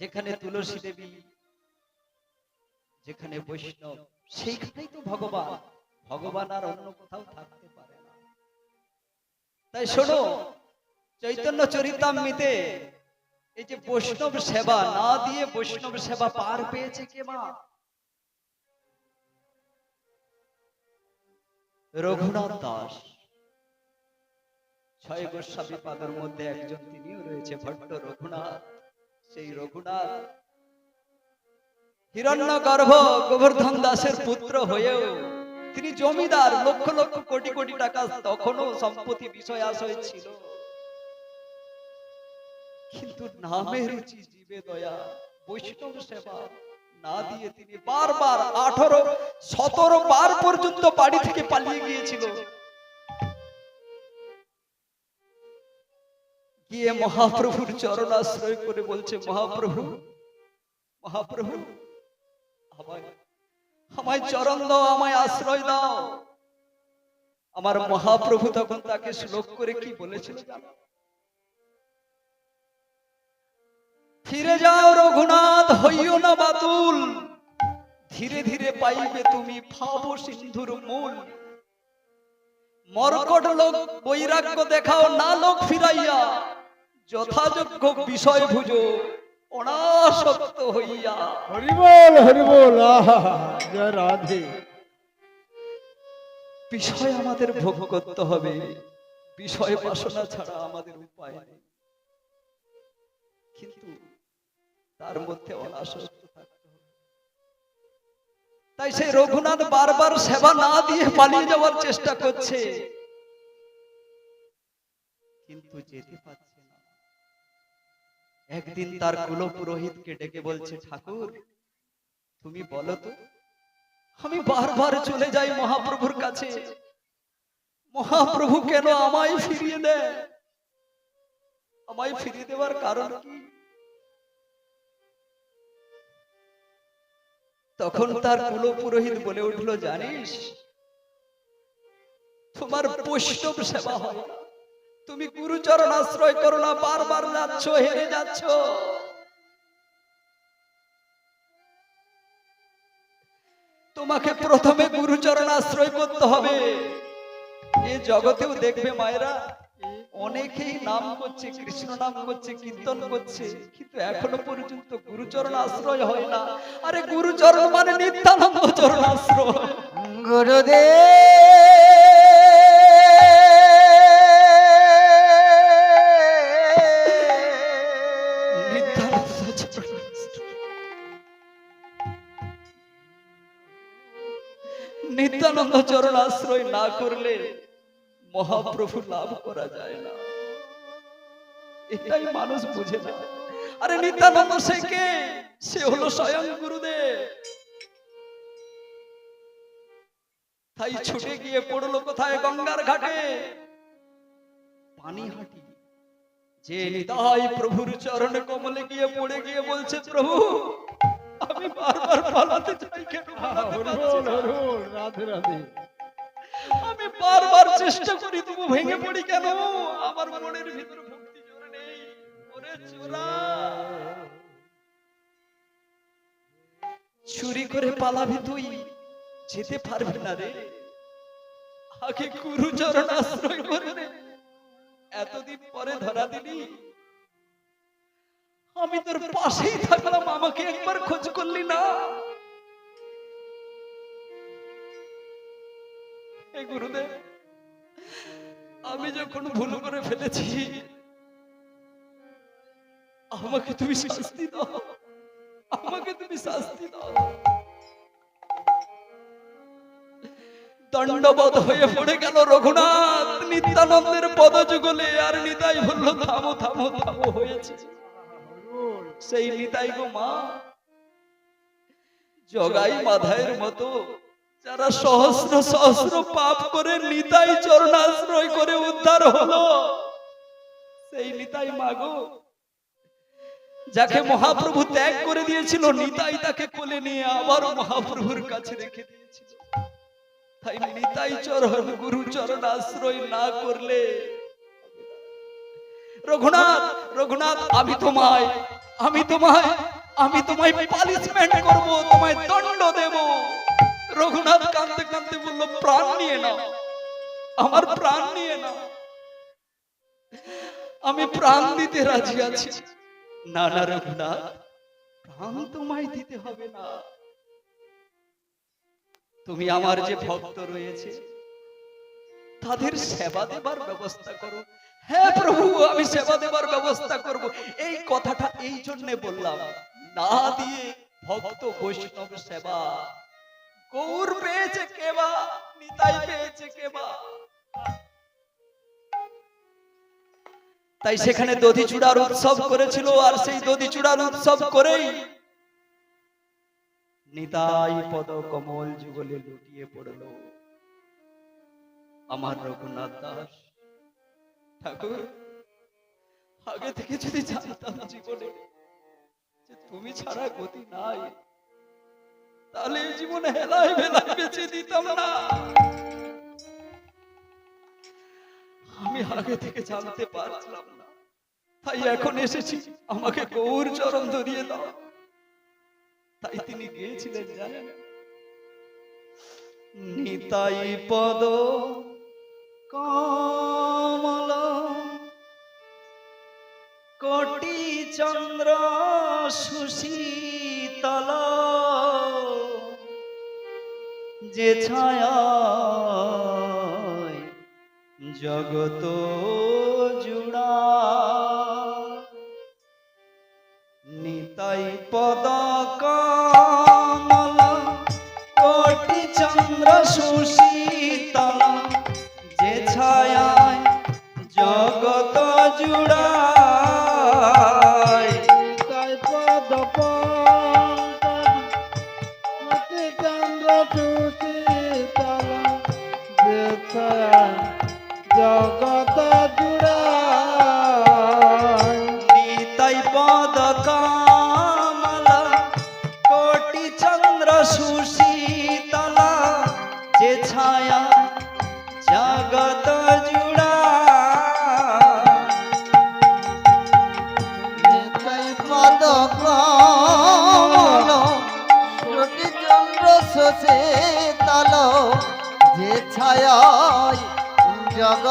যেখানে তুলসী দেবী যেখানে বৈষ্ণব সেইখানেই তো ভগবান। ভগবান আর অন্য কোথাও থাকতে পারে না। তাই শোনো চৈতন্য চরিতামৃতে এই যে বৈষ্ণব সেবা না দিয়ে বৈষ্ণব সেবা পার পেয়েছে কে মা? রঘুনাথ দাস। ছয় গোস্বামী পাদের মধ্যে একজন তিনিও রয়েছে ভট্ট রঘুনাথ। সেই রঘুনাথ হিরণ্য গর্ভ গোবর্ধন দাসের পুত্র হয়েও তিনি জমিদার লক্ষ লক্ষ কোটি কোটি টাকা তখনও সম্পত্তি বিষয় আশয় ছিল। কিন্তু নামে রুচি জীবে দয়া বৈষ্ণব সেবা না দিয়ে তিনি বারবার আঠারো সতেরো বার পর্যন্ত বাড়ি থেকে পালিয়ে গিয়েছিল। গিয়ে মহাপ্রভুর চরণ আশ্রয় করে বলছে, মহাপ্রভু মহাপ্রভু, আমায় চরণ দাও, আমায় আশ্রয় দাও। আমার মহাপ্রভু তখন তাকে শ্লোক করে কি বলেছিল ফিরে যাও রঘুনাথ, হইও না বাতুল। ধীরে ধীরে পাইবে তুমি ভাব সিন্ধুর মূল। মরকট লোক, বৈরাগ্য দেখাও, না লোক ফিরাইয়া। যথাযোগ্য বিষয় ভুজো অনাসক্ত হইয়া। হরিবল হরিবল রাধে। বিষয় আমাদের ভোগ করতে হবে বিষয় বাসনা ছাড়া আমাদের উপায় নেই। কিন্তু তার মধ্যে অনাসক্ত থাকতে হবে। তাই সেই রঘুনাথ বারবার সেবা না দিয়ে পালিয়ে যাওয়ার চেষ্টা করছে। কিন্তু যেতে পারছে একদিন তার কুল পুরোহিতকে ডেকে বলছে, ঠাকুর, তুমি বলো তো, আমি বারবার চলে যাই মহাপ্রভুর কাছে। মহাপ্রভু কেন আমায় ফিরিয়ে দেয়? আমায় ফিরিয়ে দেওয়ার কারণ কি? তখন তার কুল পুরোহিত বলে উঠল, জানিস, তোমার বৈষ্ণব সেবা হয়। তুমি গুরুচরণ আশ্রয় করো না, বারবার যাচ্ছ, হেরে যাচ্ছ। তোমাকে প্রথমে গুরুচরণ আশ্রয় করতে হবে। এ জগতেও দেখবে মায়েরা, অনেকেই নাম করছে, কৃষ্ণ নাম করছে, কীর্তন করছে, কিন্তু এখনও পর্যন্ত গুরুচরণ আশ্রয় হয় না। আরে গুরুচরণ মানে নিত্যানন্দ চরণ আশ্রয় নিত্যানন্দ চরণ না করলে মহাপ্রভু লাভ করা যায় না। এটাই মানুষ বুঝে না। আরে নিত্যানন্দ সে কে? সে হলো স্বয়ং গুরুদেব। তাই ছুটে গিয়ে পড়ল কোথায়? গঙ্গার ঘাটে। পানিহাটি যে নিতাই প্রভুর চরণ কমলে গিয়ে পড়ে গিয়ে বলছে প্রভু আমি বারবার পালাতে চাই কেন? রাধে রাধে। বারবার চেষ্টা করি, তবু ভেঙে পড়ি কেন? আমার মনের ভিতরে ভক্তি জোর নেই। ওরে চোরা। চুরি করে পালাবি তুই, যেতে পারবি না রে। আগে গুরুচরণ আশ্রয় করে রে। এতদিন পরে ধরা দিলি। আমি তোর পাশেই থাকলাম, আমাকে একবার খোঁজ করলি না। গুরুদেব, আমি যখন ভুল করে ফেলেছি, আমাকে তুমি শাস্তি দাও, আমাকে তুমি শাস্তি দাও। দণ্ডবধ হয়ে পড়ে গেল রঘুনাথ, নিত্যানন্দের পদযুগলে আর নিতাই বলল, থামো থামো থামো, হয়েছে। সেই নিতাই গো মা, জগাই মাধায়ের মতো যারা সহস্র সহস্র পাপ করে নিতাই চরণাশ্রয় করে উদ্ধার হলো, সেই নিতাই মাগো যাকে মহাপ্রভু ত্যাগ করে দিয়েছিল, নিতাই তাকে কোলে নিয়ে আবার মহাপ্রভুর কাছে রেখে দিয়েছিল। তাই নিতাই চরণ, গুরু চরণ আশ্রয় না করলে রঘুনাথ রঘুনাথ, আমি তোমায় আমি তোমায় আমি তোমায় পানিশমেন্ট করব, তোমায় দণ্ড দেব। রঘুনাথ কাঁদতে কাঁদতে বলল, প্রাণ নিয়ে নাও, আমার প্রাণ নিয়ে নাও। আমি প্রাণ দিতে রাজি আছি। না না রঘুনাথ, প্রাণ তোমায় দিতে হবে না। তুমি আমার যে ভক্ত রয়েছে, তাদের সেবা দেবার ব্যবস্থা করো। হ্যাঁ প্রভু, আমি সেবা দেবার ব্যবস্থা করব। এই কথাটা এই জন্য বললাম, না দিয়ে ভক্ত বৈষ্ণব সেবা গৌর পেয়েছে কেবা নিতাই পেয়েছে কেবা তাই সেখানে দধি চূড়ার উৎসব করেছিল আর সেই দধি চূড়ার উৎসব করেই নিতাই পদ কমল যুগলে লুটিয়ে পড়ল। আমার রঘুনাথ দাস, ঠাকুর, আগে থেকে যদি জানতাম জীবনে যে তুমি ছাড়া গতি নাই তাহলে এই জীবনে হেলায় বেলায় বেঁচে দিতাম না। আমি আগে থেকে জানতে পারছিলাম না। তাই এখন এসেছি, আমাকে গৌর চরণ ধরিয়ে দাও। তাই তিনি গিয়েছিলেন জানেন? নিতাই পদ কমল, কোটি চন্দ্র সুশীতল। যে ছায় জগত জুড়া। নিতাই পদ কটি চন্দ্র সুশীতল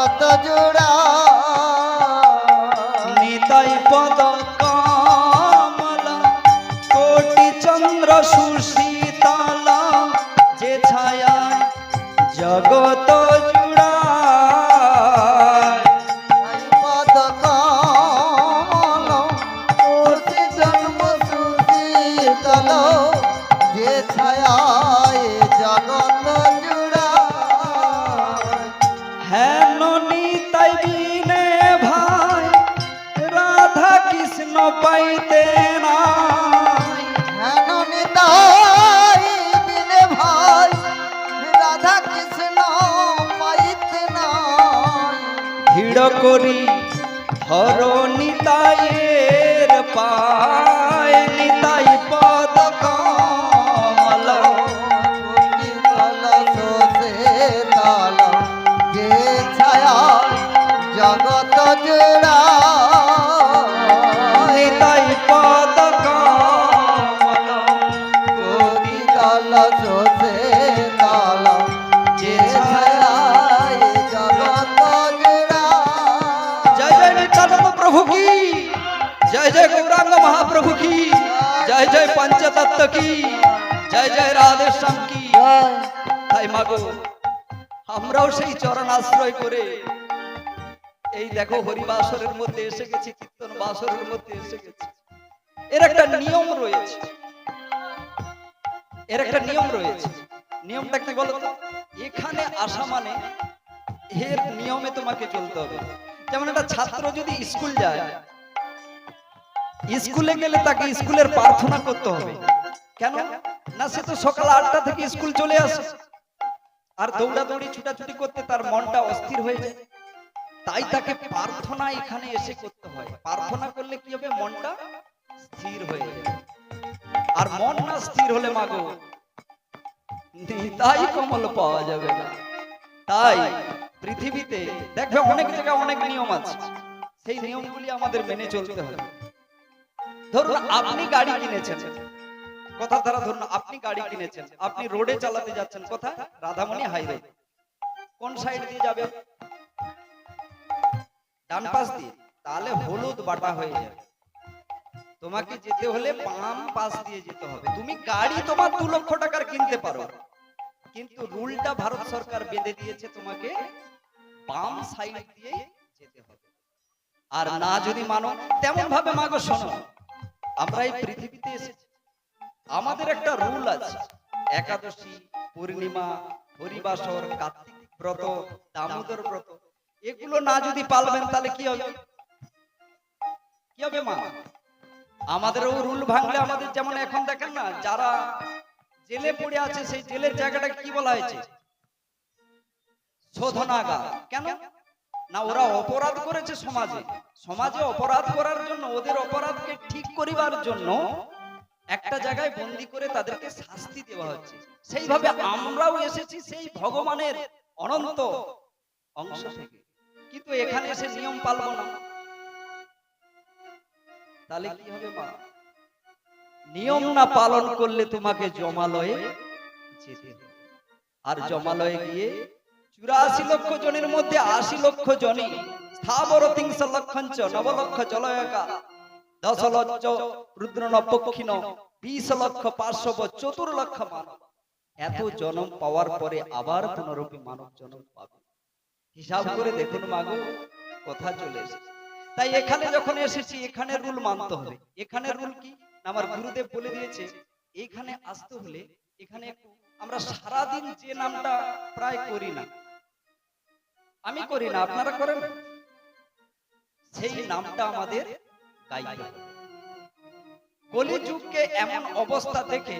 জগত জোড়া। করি হরণিতায়ের পা পঞ্চতত্ত্ব কি? জয় জয় রাধে শ্যাম কি? তাই মাগো, আমরাও সেই চরণ আশ্রয় করে এই দেখো হরিবাসরের মধ্যে এসে গেছি, কীর্তন বাসরের মধ্যে এসে গেছি। এর একটা নিয়ম রয়েছে। এর একটা নিয়ম রয়েছে। নিয়মটা কি বলতো এখানে আসা মানে এর নিয়মে তোমাকে চলতে হবে। যেমন একটা ছাত্র যদি স্কুল যায় স্কুলে গেলে তাকে স্কুলের প্রার্থনা করতে হবে। কেন? না, সে তো সকাল আটটা থেকে স্কুল চলে আসে। আর দৌড়াদৌড়ি, ছুটাছুটি করতে তার মনটা অস্থির হয়ে যায়। তাই তাকে প্রার্থনা এখানে এসে করতে হয়। প্রার্থনা করলে কি হবে? মনটা স্থির হয়ে যাবে আর মন না স্থির হলে মাগো তাই কমল পাওয়া যাবে না। তাই পৃথিবীতে, দেখবে অনেক জায়গায় অনেক নিয়ম আছে। সেই নিয়মগুলি আমাদের মেনে চলতে হবে। ধরুন আপনি গাড়ি কিনেছেন। কথা দ্বারা ধরুন আপনি গাড়ি কিনেছেন। আপনি রোডে চালাতে যাচ্ছেন। কোথায় রাধামণি হাই রোড কোন সাইড দিয়ে যাবে? ডান পাশ দিয়ে। তাহলে হলুদ বাটা হয়ে যাবে। তোমাকে যেতে হলে বাম পাশ দিয়ে যেতে হবে। তুমি গাড়ি তোমার দু লক্ষ টাকার কিনতে পারো। কিন্তু রুলটা ভারত সরকার বেঁধে দিয়েছে তোমাকে বাম সাইড দিয়ে যেতে হবে। আর না যদি মানো তেমন ভাবে মাগো শোনো। আমরা এই পৃথিবীতে এসেছি। আমাদের একটা রুল আছে। একাদশী, পূর্ণিমা, হরিবাসর, কার্তিক ব্রত, দামোদর ব্রত, এগুলো না যদি পালবেন তাহলে কি হবে? কি হবে মা? আমাদেরও রুল ভাঙলে আমাদের যেমন এখন দেখেন না, যারা জেলে পড়ে আছে, সেই জেলের জায়গাটা কি বলা হয়েছে? শোধনাগার। কেন? না, ওরা অপরাধ করেছে সমাজে। সমাজে অপরাধ করার জন্য, ওদের অপরাধকে ঠিক করিবার জন্য একটা জায়গায় বন্দি করে তাদেরকে শাস্তি দেওয়া হচ্ছে। সেইভাবে আমরাও এসেছি সেই ভগবানের অনন্ত অংশ থেকে। কিন্তু এখানে এসে নিয়ম পালবো না। তাহলে কি হবে মা? নিয়ম না পালন করলে তোমাকে জমালয়ে যেতে। আর জমালয়ে গিয়ে চুরাশি লক্ষ জনের মধ্যে আশি লক্ষ জনই স্থাবর তিংশ লক্ষঞ্চ নবলক্ষ জলয়কা দশ লক্ষ রুদ্র নপক্ষিণ বিশ লক্ষ পাঁচশো চতুর লক্ষ মানব। এত জন্ম পাওয়ার পরে আবার পুনরূপী মানব জন্ম পাবে। হিসাব করে দেখুন মাগো, কথা চলে এসেছে। তাই এখানে যখন এসেছি, এখানে রুল মানতে হবে। এখানে রুল কি? আমার গুরুদেব বলে দিয়েছে, এখানে আসতে হলে এখানে একটু আমরা সারাদিন যে নামটা প্রায় করি না আমি করি না আপনারা করেন। সেই নামটা আমাদের গাইতে কলিযুগকে এমন অবস্থা দেখে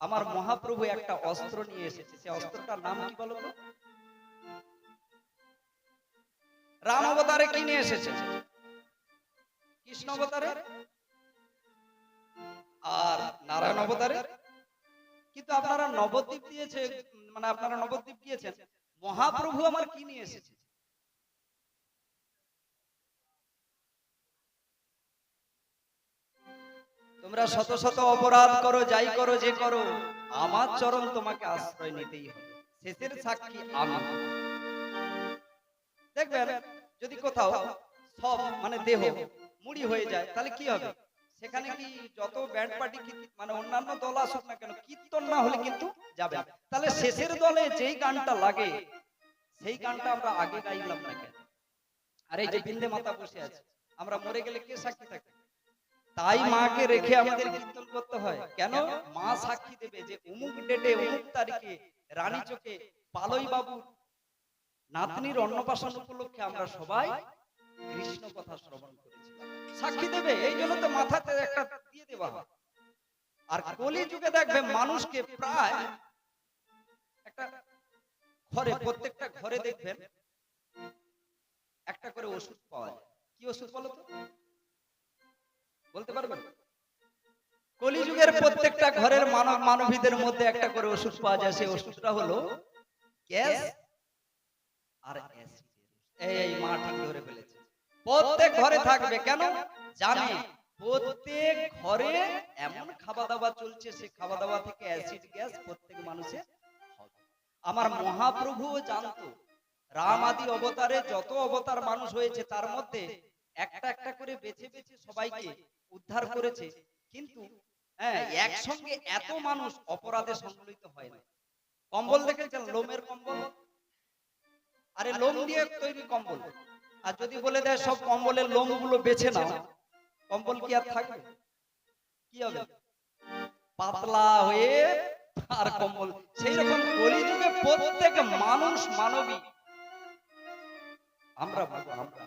আমার মহাপ্রভু একটা অস্ত্র নিয়ে এসেছে। সেই অস্ত্রটার নাম কি বলো রাম অবতারে কি নিয়ে এসেছে? কৃষ্ণ অবতারে আর নারায়ণ অবতারে কিন্তু আপনারা নবদ্বীপ দিয়েছে মানে আপনারা নবদ্বীপ গিয়েছেন? মহাপ্রভু আমার কি নিয়ে এসেছে? তোমরা শত শত অপরাধ করো, যাই করো, যে করো, আমার চরণ তোমাকে আশ্রয় নিতেই হবে। শেষের সাক্ষী আমি দেখবেন, যদি কোথাও সব মানে দেহ মুড়ি হয়ে যায়, তাহলে কি হবে? সেখানে কি যত ব্যান্ড পার্টি মানে অন্যান্য দল আসুক না কেন কীর্তন না হলে কিন্তু যাবে তাহলে শেষের দলে যেই গানটা লাগে সেই গানটা আমরা আগে গাইলাম না কেন? আর এই যে বিন্দে মাতা বসে আছে আমরা মরে গেলে কে সাক্ষী থাকে তাই মাকে রেখে আমাদের কীর্তন করতে হয়। কেন? মা সাক্ষী দেবে যে অমুক ডেটে অমুক তারিখে রানী চোখে পালই বাবু নাতনির অন্নপ্রাশন উপলক্ষে আমরা সবাই কৃষ্ণ কথা শ্রবণ করেছি। সাক্ষী দেবে, এই জন্য তো মাথাতে একটা দিয়ে দেওয়া আর কলি যুগে দেখবে মানুষকে প্রায় একটা ঘরে, প্রত্যেকটা ঘরে দেখবেন একটা করে ওষুধ পাওয়া যায়। কি ওষুধ বলো তো? বলতে পারবেন? কলিযুগের প্রত্যেকটা ঘরের মানব মানবীদের মধ্যে একটা করে ওষুধ পাওয়া যায়। সেই ওষুধটা হলো গ্যাস আর এই মা ধরে ফেলেছে। প্রত্যেক ঘরে থাকবে কেন? জানে। প্রত্যেক ঘরে এমন খাওয়া দাওয়া চলছে, সে খাওয়া দাওয়া থেকে অ্যাসিড গ্যাস প্রত্যেক মানুষের আমার মহাপ্রভুও জানতো, রাম আদি অবতারে যত অবতার মানুষ হয়েছে, তার মধ্যে একটা একটা করে বেছে বেছে সবাইকে উদ্ধার করেছে। কিন্তু হ্যাঁ একসঙ্গে এত মানুষ অপরাধে সংগঠিত হয় না। কম্বল দেখেছেন? লোমের কম্বল? আরে, লোম দিয়ে তৈরি কম্বল। আর যদি বলে দেয় সব কম্বলের লোমগুলো বেছে নাও, কম্বল কি আর থাকবে? কি হবে? পাতলা হয়ে আর কম্বল। সেই রকম কলিযুগে প্রত্যেক মানুষ মানবী। আমরা আমরা।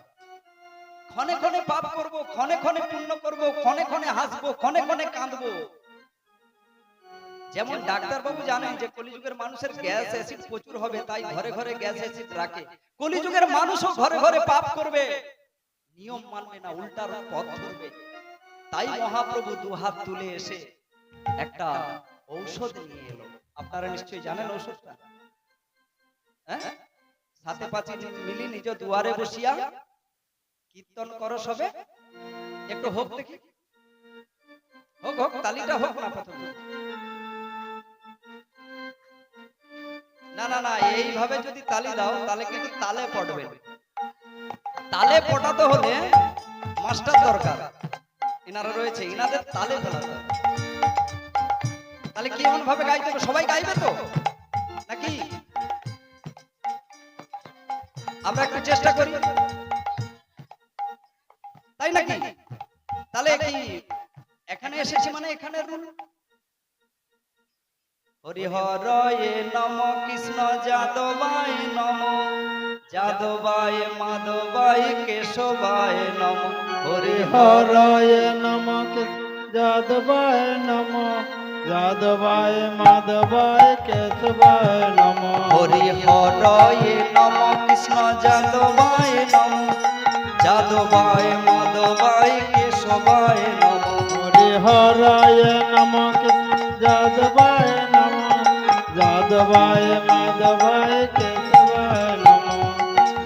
ক্ষণে ক্ষণে পাপ করব, ক্ষণে ক্ষণে পুণ্য করব, ক্ষণে ক্ষণে হাসবো, ক্ষণে ক্ষণে কাঁদবো। যেমন ডাক্তার বাবু জানেন যে কলিযুগের মানুষের গ্যাস অ্যাসিড প্রচুর হবে, তাই ঘরে ঘরে গ্যাস অ্যাসিড রাখে। কলিযুগের মানুষও ঘরে ঘরে পাপ করবে। নিয়ম মানবে না উল্টার পথ ধরবে। তাই মহাপ্রভু দু হাত তুলে এসে একটা ঔষধ নিয়ে এলো। আপনারা নিশ্চয়ই জানেন ঔষধটা? হ্যাঁ? সাথে পাঁচি মিলি নিজ দুয়ারে বসিয়া কীর্তন করো সবে। একটু হোক দেখি। হোক হোক, তালিটা হোক না প্রথমে। না না না, এইভাবে যদি তালি দাও, তাহলে কিন্তু তালে পড়বে। তালে পটাতে হলে মাস্টার দরকার। এনারা রয়েছে, এনাদের তালে ফেলাতে তাহলে কি এমন ভাবে গাইতে হবে? সবাই গাইবে তো? নাকি? আমরা একটু চেষ্টা করি। তাই নাকি? তাহলে কি এখানে এসেছি মানে এখানে রুল? হরিহর এ নম, কৃষ্ণ যাদবায় নম, যাদবায় মাধবায় কেশবায় নম হরিহর হরয়ে নম যাদবায় নম, যাদবায় মাধবায় কেশবায় নম হরিহর এ নম, কৃষ্ণ যাদবায় নম, যাদবায় মাধবায় কেশবায় নম হরি হরয়ে নম যাদবায় নম যাদবায় মাধবায় কেশবায় নম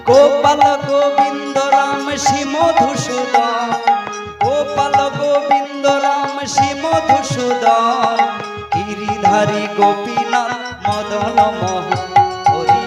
গোপাল গোবিন্দ রাম শ্রী মধুসূদন গোপাল গোবিন্দ রাম শ্রী মধুসূদন গিরিধারী গোপীনাথ মদন মহ হরি